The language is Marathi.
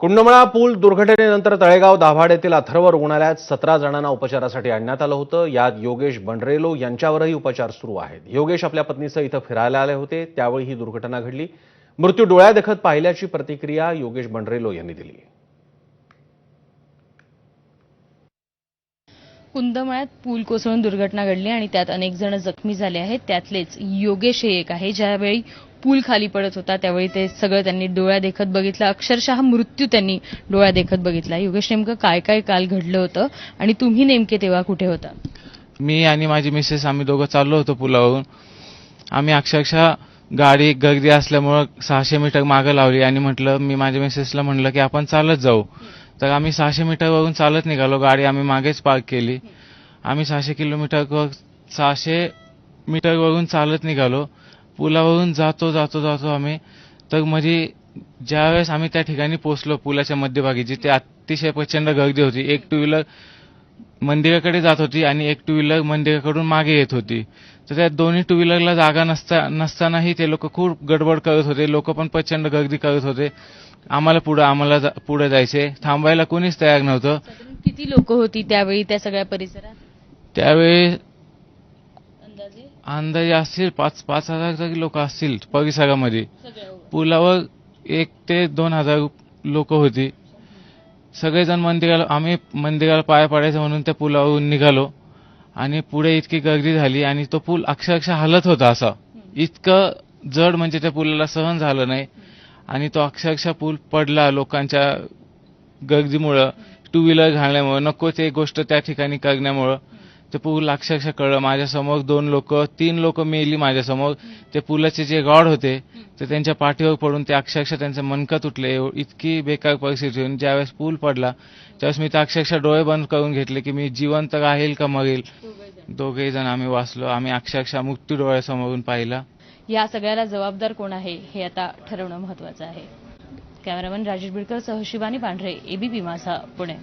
कुंडमळा पूल दुर्घटनेनंतर तळेगाव दाभाड येथील अथर्व रुग्णालयात सतरा जणांना उपचारासाठी आणण्यात आलं होतं. यात योगेश बंडरेलो यांच्यावरही उपचार सुरू आहेत. योगेश आपल्या पत्नीसह इथं फिरायला आले होते. त्यावेळी ही दुर्घटना घडली. मृत्यू डोळ्यादेखत पाहिल्याची प्रतिक्रिया योगेश बंडरेलो यांनी दिली. कुंदमळ्यात पूल कोसळून दुर्घटना घडली आणि त्यात अनेक जण जखमी झाले आहेत. त्यातलेच योगेश हे एक आहे. ज्यावेळी पूल खाली पडत होता त्यावेळी ते सगळं त्यांनी डोळ्या देखत बघितलं. अक्षरशः मृत्यू त्यांनी डोळ्या देखत बघितला. योगेश नेमकं काय काय काल घडलं होतं आणि तुम्ही नेमके तेव्हा कुठे होता? मी आणि माझी मिसेस आम्ही दोघं चाललो होतो पुलावरून. आम्ही अक्षरशः गाडी गर्दी असल्यामुळं सहाशे मीटर मागं लावली आणि म्हटलं मी माझ्या मिसेसला म्हटलं की आपण चालत जाऊ. तर आम्ही सहाशे मीटरवरून चालत निघालो. गाडी आम्ही मागेच पार्क केली. आम्ही सहाशे किलोमीटर सहाशे मीटरवरून चालत निघालो. पुलावरून जातो जातो जातो आम्ही. तर म्हणजे ज्यावेळेस आम्ही त्या ठिकाणी पोहोचलो पुलाच्या मध्यभागी जिथे अतिशय प्रचंड गर्दी होती. एक टू व्हीलर मंदिराकडे जात होती आणि एक टू व्हीलर मंदिराकडून मागे येत होती. तर त्या दोन्ही टू व्हीलरला जागा नसता नसतानाही ते लोक खूप गडबड करत होते. लोक पण प्रचंड गर्दी करत होते. आम्हाला पुढं आम्हाला जा- पुढे जायचे. थांबायला कोणीच तयार नव्हतं. किती लोक होती त्यावेळी त्या सगळ्या परिसरात? त्यावेळी अंदाजे असतील पाच पाच हजार तरी लोक असतील परिसरामध्ये पुलावर एक ते दोन हजार लोक होती. सगळेजण मंदिराला आम्ही मंदिराला पाया पाडायचं म्हणून त्या पुलावरून निघालो. आणि पुढे इतकी गर्दी झाली आणि तो पूल अक्षरशः हलत होता असा. इतकं जड म्हणजे त्या पुलाला सहन झालं नाही. आणि तो अक्षरशः पूल पडला लोकांच्या गर्दीमुळं टू व्हीलर घालण्यामुळं नको ते गोष्ट त्या ठिकाणी करण्यामुळं. ते पूल अक्षरशः कळलं माझ्यासमोर दोन लोक तीन लोक मेली माझ्यासमोर ते पुलाचे जे गॉड होते ते त्यांच्या पाठीवर पडून ते अक्षरशः त्यांचं मनका तुटले. इतकी बेकार परिस्थिती होऊन ज्यावेळेस पूल पडला त्यावेळेस मी तर अक्षरशः डोळे बंद करून घेतले की मी जिवंत राहील का मरेल? दोघेही जण आम्ही वाचलो. आम्ही अक्षरशः मृत्यू डोळ्यासमोरून पाहिला. या सगळ्याला जबाबदार कोण आहे हे आता ठरवणं महत्वाचं आहे. कॅमेरामन राजेश बिडकर सह शिवानी पांढरे एबीपी माझा पुणे.